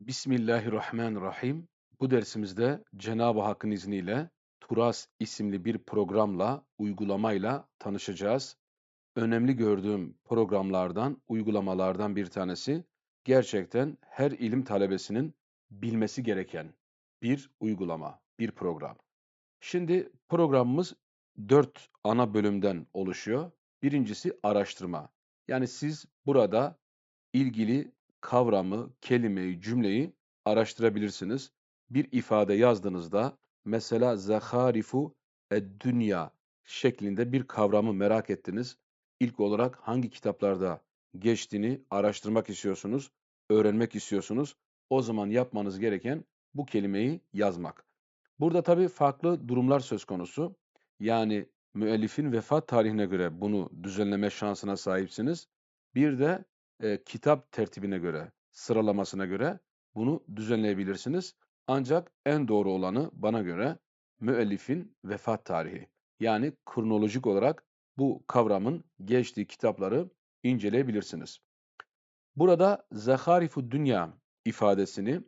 Bismillahirrahmanirrahim. Bu dersimizde Cenab-ı Hakk'ın izniyle Turas isimli bir programla, uygulamayla tanışacağız. Önemli gördüğüm programlardan, uygulamalardan bir tanesi gerçekten her ilim talebesinin bilmesi gereken bir uygulama, bir program. Şimdi programımız dört ana bölümden oluşuyor. Birincisi araştırma. Yani siz burada ilgili kavramı, kelimeyi, cümleyi araştırabilirsiniz. Bir ifade yazdığınızda mesela zaharifu ed-dünya şeklinde bir kavramı merak ettiniz. İlk olarak hangi kitaplarda geçtiğini araştırmak istiyorsunuz, öğrenmek istiyorsunuz. O zaman yapmanız gereken bu kelimeyi yazmak. Burada tabii farklı durumlar söz konusu. Yani müellifin vefat tarihine göre bunu düzenleme şansına sahipsiniz. Bir de e, kitap tertibine göre, sıralamasına göre bunu düzenleyebilirsiniz. Ancak en doğru olanı bana göre müellifin vefat tarihi. Yani kronolojik olarak bu kavramın geçtiği kitapları inceleyebilirsiniz. Burada Zaharifu Dünya ifadesini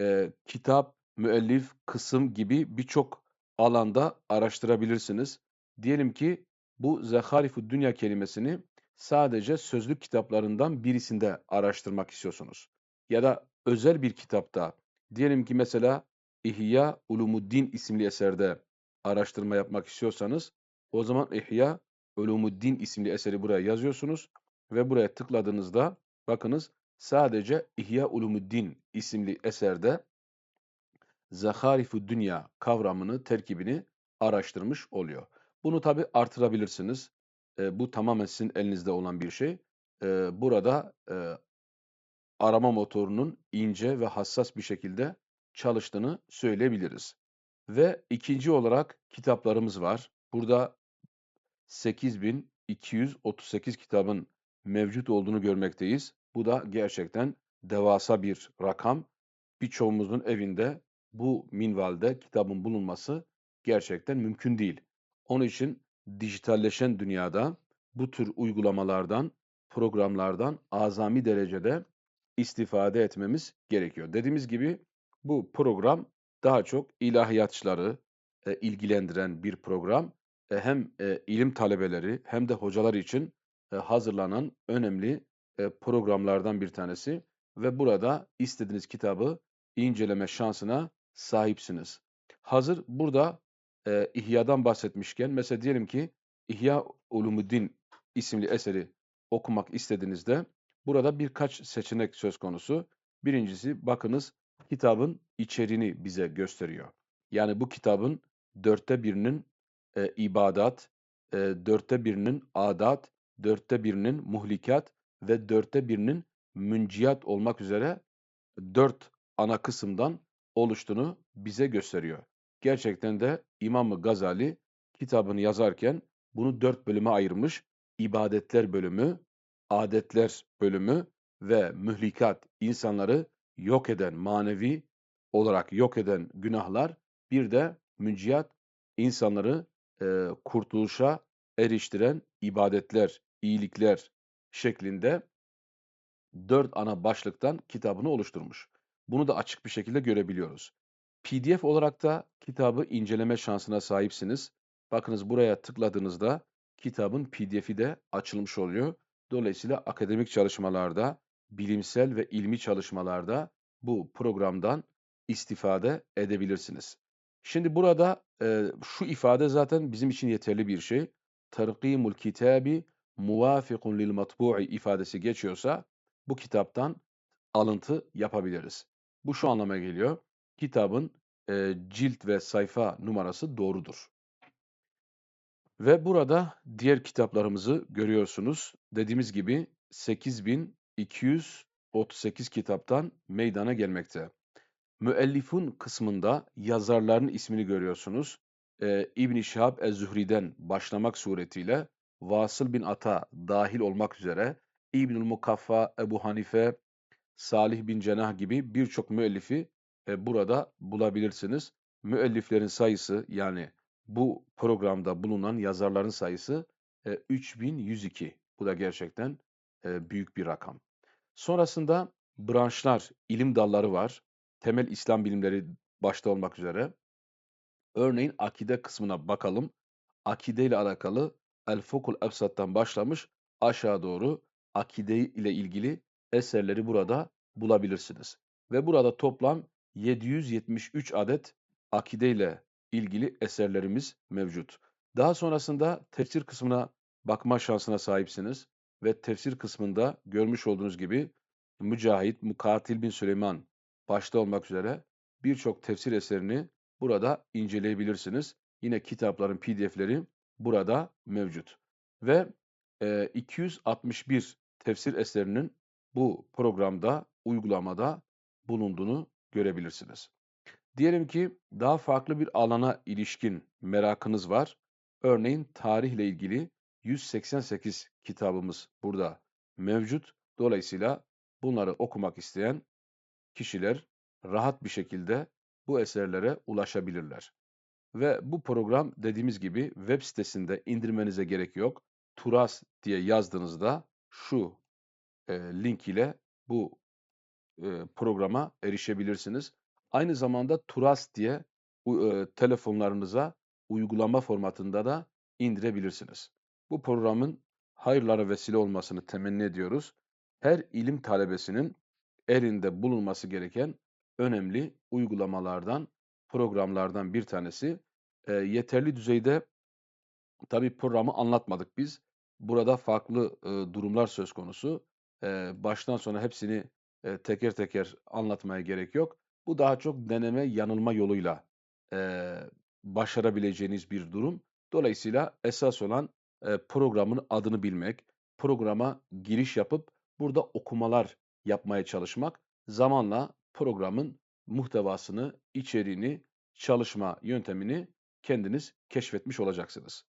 e, kitap, müellif, kısım gibi birçok alanda araştırabilirsiniz. Diyelim ki bu Zaharifu Dünya kelimesini sadece sözlük kitaplarından birisinde araştırmak istiyorsunuz. Ya da özel bir kitapta, diyelim ki mesela İhya Ulumuddin isimli eserde araştırma yapmak istiyorsanız, o zaman İhya Ulumuddin isimli eseri buraya yazıyorsunuz ve buraya tıkladığınızda bakınız sadece İhya Ulumuddin isimli eserde Zaharifu Dünya kavramını, terkibini araştırmış oluyor. Bunu tabi artırabilirsiniz. E, bu tamamen sizin elinizde olan bir şey. E, burada e, arama motorunun ince ve hassas bir şekilde çalıştığını söyleyebiliriz. Ve ikinci olarak kitaplarımız var. Burada 8238 kitabın mevcut olduğunu görmekteyiz. Bu da gerçekten devasa bir rakam. Birçoğumuzun evinde bu minvalde kitabın bulunması gerçekten mümkün değil. Onun için dijitalleşen dünyada bu tür uygulamalardan, programlardan azami derecede istifade etmemiz gerekiyor. Dediğimiz gibi bu program daha çok ilahiyatçıları e, ilgilendiren bir program. E, hem e, ilim talebeleri hem de hocalar için e, hazırlanan önemli e, programlardan bir tanesi ve burada istediğiniz kitabı inceleme şansına sahipsiniz. Hazır burada e, İhya'dan bahsetmişken mesela diyelim ki İhya Ulumuddin isimli eseri okumak istediğinizde burada birkaç seçenek söz konusu. Birincisi bakınız kitabın içeriğini bize gösteriyor. Yani bu kitabın dörtte birinin e, ibadat, e, dörtte birinin adat, dörtte birinin muhlikat ve dörtte birinin münciyat olmak üzere dört ana kısımdan oluştuğunu bize gösteriyor. Gerçekten de İmam Gazali kitabını yazarken bunu dört bölüme ayırmış. İbadetler bölümü, adetler bölümü ve mühlikat, insanları yok eden, manevi olarak yok eden günahlar, bir de münciyat, insanları e, kurtuluşa eriştiren ibadetler, iyilikler şeklinde dört ana başlıktan kitabını oluşturmuş. Bunu da açık bir şekilde görebiliyoruz. PDF olarak da kitabı inceleme şansına sahipsiniz. Bakınız buraya tıkladığınızda kitabın PDF'i de açılmış oluyor. Dolayısıyla akademik çalışmalarda, bilimsel ve ilmi çalışmalarda bu programdan istifade edebilirsiniz. Şimdi burada e, şu ifade zaten bizim için yeterli bir şey. Terkimul kitabi muvafikun lil matbu'i ifadesi geçiyorsa bu kitaptan alıntı yapabiliriz. Bu şu anlama geliyor. Kitabın e, cilt ve sayfa numarası doğrudur. Ve burada diğer kitaplarımızı görüyorsunuz. Dediğimiz gibi 8238 kitaptan meydana gelmekte. Müellifun kısmında yazarların ismini görüyorsunuz. Ee, İbn-i Şihab Ez-Zühri'den başlamak suretiyle Vasıl bin Ata dahil olmak üzere İbnül Mukaffa, Ebu Hanife, Salih bin Cenah gibi birçok müellifi e, burada bulabilirsiniz. Müelliflerin sayısı yani bu programda bulunan yazarların sayısı e, 3102. Bu da gerçekten e, büyük bir rakam. Sonrasında branşlar, ilim dalları var. Temel İslam bilimleri başta olmak üzere. Örneğin akide kısmına bakalım. Akide ile alakalı El Fokul Ebsat'tan başlamış aşağı doğru akide ile ilgili eserleri burada bulabilirsiniz. Ve burada toplam 773 adet akide ile ilgili eserlerimiz mevcut. Daha sonrasında tefsir kısmına bakma şansına sahipsiniz ve tefsir kısmında görmüş olduğunuz gibi Mücahit, Mukatil bin Süleyman başta olmak üzere birçok tefsir eserini burada inceleyebilirsiniz. Yine kitapların pdf'leri burada mevcut. Ve e, 261 tefsir eserinin bu programda, uygulamada bulunduğunu görebilirsiniz. Diyelim ki daha farklı bir alana ilişkin merakınız var. Örneğin tarihle ilgili 188 kitabımız burada mevcut. Dolayısıyla bunları okumak isteyen kişiler rahat bir şekilde bu eserlere ulaşabilirler. Ve bu program dediğimiz gibi web sitesinde indirmenize gerek yok. Turas diye yazdığınızda şu link ile bu programa erişebilirsiniz. Aynı zamanda Turas diye e, telefonlarınıza uygulama formatında da indirebilirsiniz. Bu programın hayırlara vesile olmasını temenni ediyoruz. Her ilim talebesinin elinde bulunması gereken önemli uygulamalardan, programlardan bir tanesi. E, yeterli düzeyde tabii programı anlatmadık biz. Burada farklı e, durumlar söz konusu. E, baştan sona hepsini e, teker teker anlatmaya gerek yok. Bu daha çok deneme yanılma yoluyla e, başarabileceğiniz bir durum. Dolayısıyla esas olan e, programın adını bilmek, programa giriş yapıp burada okumalar yapmaya çalışmak. Zamanla programın muhtevasını, içeriğini, çalışma yöntemini kendiniz keşfetmiş olacaksınız.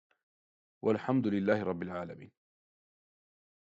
Velhamdülillahi Rabbil Alemin.